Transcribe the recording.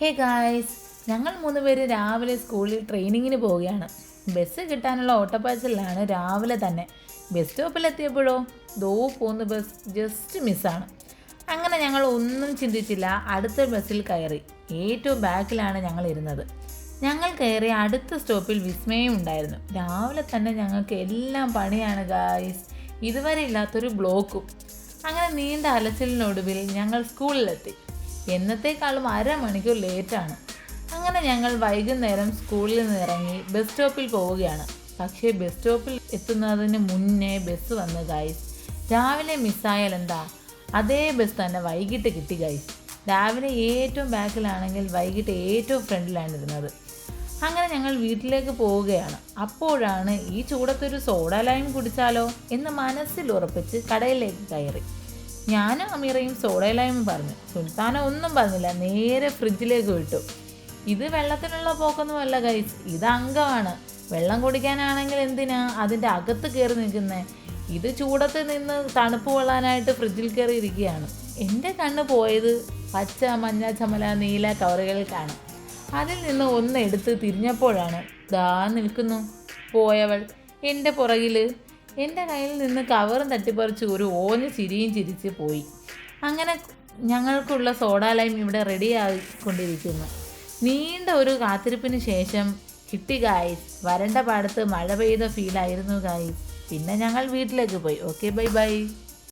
Hey guys ഞങ്ങൾ മൂന്ന് പേര് രാവിലെ സ്കൂളിൽ ട്രെയിനിങ്ങിന് പോവുകയാണ്. ബസ് കിട്ടാനുള്ള ഓട്ടപ്പാച്ചിലാണ് രാവിലെ തന്നെ. ബസ് സ്റ്റോപ്പിൽ എത്തിയപ്പോഴോ ദോ പോകുന്ന ബസ് ജസ്റ്റ് മിസ്സാണ് അങ്ങനെ ഞങ്ങൾ ഒന്നും ചിന്തിച്ചില്ല അടുത്ത ബസ്സിൽ കയറി. ഏറ്റവും ബാക്കിലാണ് ഞങ്ങൾ ഇരുന്നത്. ഞങ്ങൾ കയറി അടുത്ത സ്റ്റോപ്പിൽ വിസ്മയം ഉണ്ടായിരുന്നു. രാവിലെ തന്നെ ഞങ്ങൾക്ക് എല്ലാം പണിയാണ് ഗായ്സ് ഇതുവരെ ഇല്ലാത്തൊരു ബ്ലോക്കും അങ്ങനെ നീണ്ട അലച്ചിലിനൊടുവിൽ ഞങ്ങൾ സ്കൂളിലെത്തി എന്നത്തേക്കാളും അരമണിക്കൂർ ലേറ്റാണ്. അങ്ങനെ ഞങ്ങൾ വൈകുന്നേരം സ്കൂളിൽ നിന്ന് ഇറങ്ങി ബസ് സ്റ്റോപ്പിൽ പോവുകയാണ്. പക്ഷേ ബസ് സ്റ്റോപ്പിൽ എത്തുന്നതിന് മുന്നേ ബസ് വന്ന് ഗൈസ് രാവിലെ മിസ്സായാൽ എന്താ? അതേ ബസ് തന്നെ വൈകിട്ട് കിട്ടി ഗൈസ് രാവിലെ ഏറ്റവും ബാക്കിലാണെങ്കിൽ വൈകിട്ട് ഏറ്റവും ഫ്രണ്ടിലാണ് ഇരുന്നത്. അങ്ങനെ ഞങ്ങൾ വീട്ടിലേക്ക് പോവുകയാണ്. അപ്പോഴാണ് ഈ ചൂടത്തൊരു സോഡ ലൈം കുടിച്ചാലോ എന്ന് മനസ്സിൽ ഉറപ്പിച്ച് കടയിലേക്ക് കയറി. ഞാനും അമീറയും സോഡ പറഞ്ഞു. സുൽത്താന ഒന്നും പറഞ്ഞില്ല. നേരെ ഫ്രിഡ്ജിലേക്ക് വിട്ടു. ഇത് വെള്ളത്തിനുള്ള പോക്കൊന്നുമല്ല ഗൈസ് ഇത് അംഗമാണ്. വെള്ളം കുടിക്കാനാണെങ്കിൽ എന്തിനാ അതിന്റെ അകത്ത് കയറി നിൽക്കുന്നേ? ഇത് ചൂടത്ത് നിന്ന് തണുപ്പ് കൊള്ളാനായിട്ട് ഫ്രിഡ്ജിൽ കയറി ഇരിക്കുകയാണ്. എന്റെ കണ്ണ് പോയത് പച്ച മഞ്ഞ ചമല നീല കവറുകൾക്കാണ് അതിൽ നിന്ന് ഒന്ന് എടുത്ത് തിരിഞ്ഞപ്പോഴാണ് ദാ നിൽക്കുന്നു പോയവൾ. എന്റെ പുറകിൽ എന്റെ കയ്യിൽ നിന്ന് കവറും തട്ടിപ്പറിച്ച് ഒരു ഓഞ്ഞ് ചിരിയും ചിരിച്ച് പോയി. അങ്ങനെ ഞങ്ങൾക്കുള്ള സോഡാലയം ഇവിടെ റെഡി ആയിക്കൊണ്ടിരിക്കുന്നു നീണ്ട ഒരു കാത്തിരിപ്പിന് ശേഷം കിട്ടി ഗായ്സ് വരണ്ട പാടത്ത് മഴ പെയ്ത ഫീലായിരുന്നു ഗായ്സ് പിന്നെ ഞങ്ങൾ വീട്ടിലേക്ക് പോയി. Okay bye bye